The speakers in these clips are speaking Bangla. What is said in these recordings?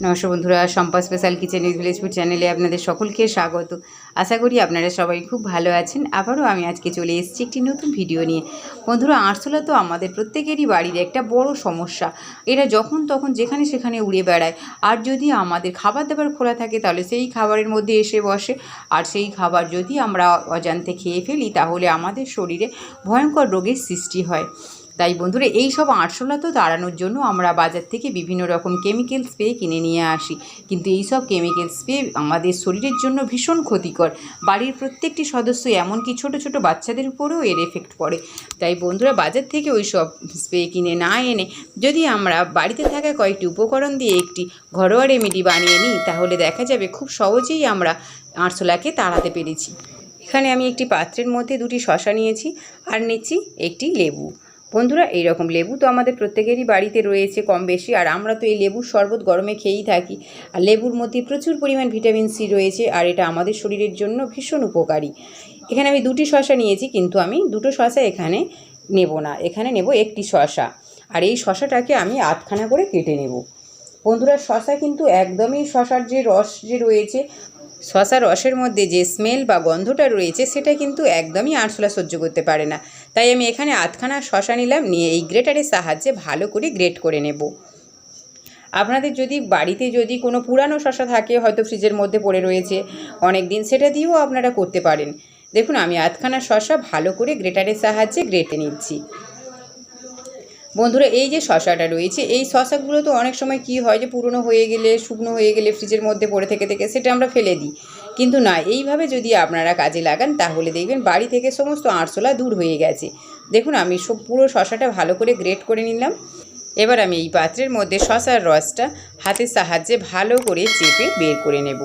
নমস্কার বন্ধুরা Sampa special kitchen with village food চ্যানেলে আপনাদের সকলকে স্বাগত। আশা করি আপনারা সবাই খুব ভালো আছেন। আবারও আমি আজকে চলে এসেছি একটি নতুন ভিডিও নিয়ে। বন্ধুরা, আরশোলা তো আমাদের প্রত্যেকেরই বাড়ির একটা বড় সমস্যা। এরা যখন তখন যেখানে সেখানে উড়ে বেড়ায়। আর যদি আমাদের খাবার দাবার খোলা থাকে, তাহলে সেই খাবারের মধ্যে এসে বসে। আর সেই খাবার যদি আমরা অজান্তে খেয়ে ফেলি, তাহলে আমাদের শরীরে ভয়ঙ্কর রোগের সৃষ্টি হয়। তাই বন্ধুরা, এই সব আরশোলা তো তাড়ানোর জন্য আমরা বাজার থেকে বিভিন্ন রকম কেমিক্যাল স্প্রে কিনে নিয়ে আসি। কিন্তু এই সব কেমিক্যাল স্প্রে আমাদের শরীরের জন্য ভীষণ ক্ষতিকর। বাড়ির প্রত্যেকটি সদস্য এমনকি ছোট ছোট বাচ্চাদের উপরেও এর এফেক্ট পড়ে। তাই বন্ধুরা, বাজার থেকে ওই সব স্প্রে কিনে না এনে যদি আমরা বাড়িতে থাকা কয়েকটি উপকরণ দিয়ে একটি ঘরোয়া রেমেডি বানিয়ে নিই, তাহলে দেখা যাবে খুব সহজেই আমরা আরশোলাকে তাড়াতে পেরেছি। এখানে আমি একটি পাত্রের মধ্যে দুটি শশা নিয়েছি আর নিচ্ছি একটি লেবু। বন্ধুরা এই রকম লেবু তো আমাদের প্রত্যেকেরই বাড়িতে রয়েছে কম বেশি আর আমরা তো এই লেবুর শরবত গরমে খেয়েই থাকি। আর লেবুর মধ্যে প্রচুর পরিমাণ ভিটামিন সি রয়েছে, আর এটা আমাদের শরীরের জন্য ভীষণ উপকারী। এখানে আমি দুটি শশা নিয়েছি, কিন্তু আমি দুটো শশা এখানে নেব না। এখানে নেব একটি শশা আর এই শশাটাকে আমি আধখানা করে কেটে নেব। বন্ধুরা শশা কিন্তু একদমই শশার যে রস যে রয়েছে শশা রসের মধ্যে যে স্মেল বা গন্ধটা রয়েছে, সেটা কিন্তু একদমই আরশোলা সহ্য করতে পারে না। তাই আমি এখানে আধখানা শশা নিলাম, নিয়ে এই গ্রেটারের সাহায্যে ভালো করে গ্রেট করে নেব। আপনাদের যদি বাড়িতে যদি কোনো পুরানো শশা থাকে, হয়তো ফ্রিজের মধ্যে পড়ে রয়েছে অনেক দিন সেটা দিয়েও আপনারা করতে পারেন। দেখুন, আমি আধখানা শশা ভালো করে গ্রেটারের সাহায্যে গ্রেটে নিচ্ছি। বন্ধুরা, এই যে শশাটা রয়েছে, এই শশাগুলো তো অনেক সময় কি হয় যে পুরনো হয়ে গেলে, শুকনো হয়ে গেলে ফ্রিজের মধ্যে পড়ে থেকে থেকে সেটা আমরা ফেলে দিই। কিন্তু না, এইভাবে যদি আপনারা কাজে লাগান, তাহলে দেখবেন বাড়ি থেকে সমস্ত আরশোলা দূর হয়ে গেছে। দেখুন, আমি সব পুরো শশাটা ভালো করে গ্রেট করে নিলাম। এবার আমি এই পাত্রের মধ্যে শশার রসটা হাতের সাহায্যে ভালো করে চেপে বের করে নেব।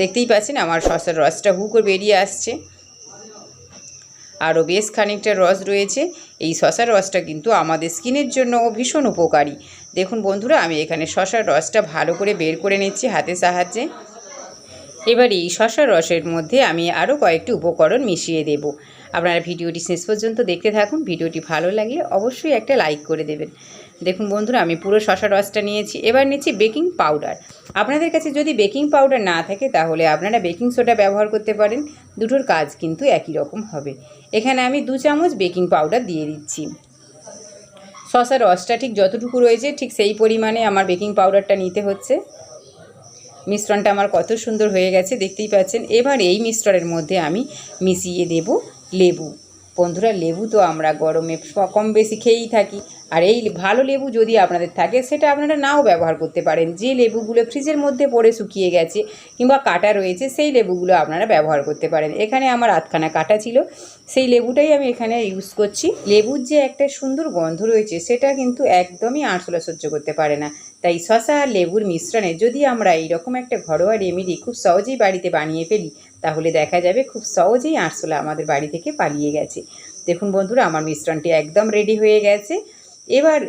দেখতেই পাচ্ছেন, আমার শশার রসটা হু করে বেরিয়ে আসছে। আরও বেশ খানিকটা রস রয়েছে। এই শশার রসটা কিন্তু আমাদের স্কিনের জন্য ভীষণ উপকারী। দেখুন বন্ধুরা, আমি এখানে শশার রসটা ভালো করে বের করে নিচ্ছি হাতে সাহায্যে। এবার এই শশার রসের মধ্যে আমি আরও কয়েকটি উপকরণ মিশিয়ে দেব। আপনারা ভিডিওটি শেষ পর্যন্ত দেখতে থাকুন। ভিডিওটি ভালো লাগলে অবশ্যই একটা লাইক করে দেবেন। দেখুন বন্ধুরা, আমি পুরো শশা রসটা নিয়েছি। এবার নিচ্ছি বেকিং পাউডার। আপনাদের কাছে যদি বেকিং পাউডার না থাকে, তাহলে আপনারা বেকিং সোডা ব্যবহার করতে পারেন। দুটোর কাজ কিন্তু একই রকম হবে। এখানে আমি দু চামচ বেকিং পাউডার দিয়ে দিচ্ছি। শশার রসটা ঠিক যতটুকু রয়েছে, ঠিক সেই পরিমাণে আমার বেকিং পাউডারটা নিতে হচ্ছে। মিশ্রণটা আমার কত সুন্দর হয়ে গেছে, দেখতেই পাচ্ছেন। এবার এই মিশ্রণের মধ্যে আমি মিশিয়ে দেব লেবু। বন্ধুরা, লেবু তো আমরা গরমে কম বেশি খেয়েই থাকি। আর এই ভালো লেবু যদি আপনাদের থাকে, সেটা আপনারা নাও ব্যবহার করতে পারেন। যে লেবুগুলো ফ্রিজের মধ্যে পড়ে শুকিয়ে গেছে কিংবা কাটা রয়েছে, সেই লেবুগুলো আপনারা ব্যবহার করতে পারেন। এখানে আমার আধখানা কাটা ছিল। সেই লেবুটাই আমি এখানে ইউজ করছি। লেবুর যে একটা সুন্দর গন্ধ রয়েছে, সেটা কিন্তু একদমই আরশোলা সহ্য করতে পারে না। তাই শশা আর লেবুর মিশ্রণে যদি আমরা এইরকম একটা ঘরোয়া রেমেডি খুব সহজেই বাড়িতে বানিয়ে ফেলি, তাহলে দেখা যাবে খুব সহজেই আরশোলা আমাদের বাড়ি থেকে পালিয়ে গেছে। দেখুন বন্ধুরা, আমার মিশ্রণটি একদম রেডি হয়ে গেছে। এবার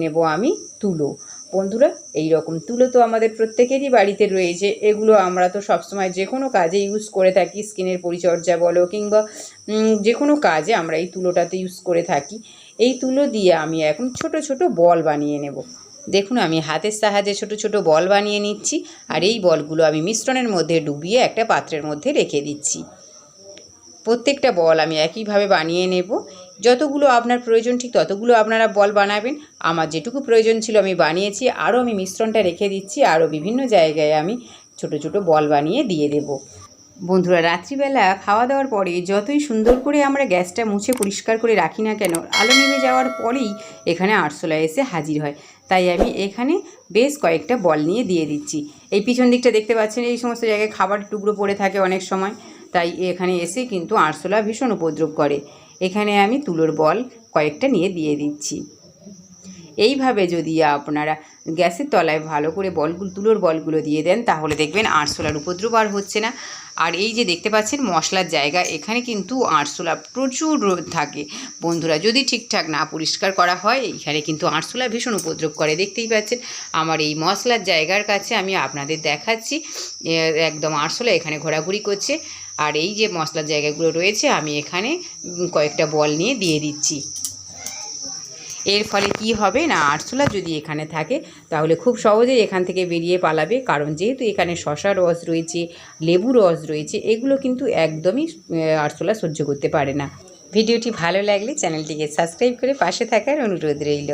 নেব আমি তুলো। বন্ধুরা এই রকম তুলো তো আমাদের প্রত্যেকেরই বাড়িতে রয়েছে। এগুলো আমরা তো সবসময় যে কোনো কাজে ইউজ করে থাকি স্কিনের পরিচর্যা বলো কিংবা যে কোনো কাজে আমরা এই তুলোটাতে ইউজ করে থাকি। এই তুলো দিয়ে আমি এখন ছোট ছোট বল বানিয়ে নেব। দেখুন, আমি হাতের সাহায্যে ছোট ছোট বল বানিয়ে নিচ্ছি আর এই বলগুলো আমি মিশ্রণের মধ্যে ডুবিয়ে একটা পাত্রের মধ্যে রেখে দিচ্ছি। প্রত্যেকটা বল আমি একইভাবে বানিয়ে নেব। যতগুলো আপনার প্রয়োজন, ঠিক ততগুলো আপনারা বল বানাবেন। আমার যেটুকু প্রয়োজন ছিল আমি বানিয়েছি, আরও আমি মিশ্রণটা রেখে দিচ্ছি, আরও বিভিন্ন জায়গায় আমি ছোট ছোট বল বানিয়ে দিয়ে দেব। বন্ধুরা, রাত্রিবেলা খাওয়া দাওয়ার পরে যতই সুন্দর করে আমরা গ্যাসটা মুছে পরিষ্কার করে রাখি না কেন, আলো নেমে যাওয়ার পরেই এখানে আরশোলা এসে হাজির হয়। তাই আমি এখানে বেশ কয়েকটা বল নিয়ে দিয়ে দিচ্ছি। এই পিছন দিকটা দেখতে পাচ্ছেন, এই সমস্ত জায়গায় খাবার টুকরো পড়ে থাকে অনেক সময়, তাই এখানে এসে কিন্তু আরশোলা ভীষণ উপদ্রব করে। এখানে আমি তুলোর বল কয়েকটা নিয়ে দিয়ে দিচ্ছি। এইভাবে যদি আপনারা গ্যাসের তলায় ভালো করে বলগুলো তুলোর বলগুলো দিয়ে দেন, তাহলে দেখবেন আরশোলার উপদ্রব আর হচ্ছে না। আর এই যে দেখতে পাচ্ছেন মশলার জায়গা, এখানে কিন্তু আরশোলা প্রচুর থাকে। বন্ধুরা, যদি ঠিকঠাক না পরিষ্কার করা হয় এইখানে কিন্তু আরশোলা ভীষণ উপদ্রব করে। দেখতেই পাচ্ছেন, আমার এই মশলার জায়গার কাছে আমি আপনাদের দেখাচ্ছি একদম আরশোলা এখানে ঘোরাঘুরি করছে। আর এই যে মশলার জায়গাগুলো রয়েছে, আমি এখানে কয়েকটা বল নিয়ে দিয়ে দিচ্ছি। এর ফলে কি হবে না আরশোলা যদি এখানে থাকে, তাহলে খুব সহজেই এখান থেকে বেরিয়ে পালাবে। কারণ যেহেতু এখানে শশা রস রয়েছে, লেবু রস রয়েছে, এগুলো কিন্তু একদমই আরশোলা সহ্য করতে পারে না। ভিডিওটি ভালো লাগলে চ্যানেলটিকে সাবস্ক্রাইব করে পাশে থাকার অনুরোধ রইল।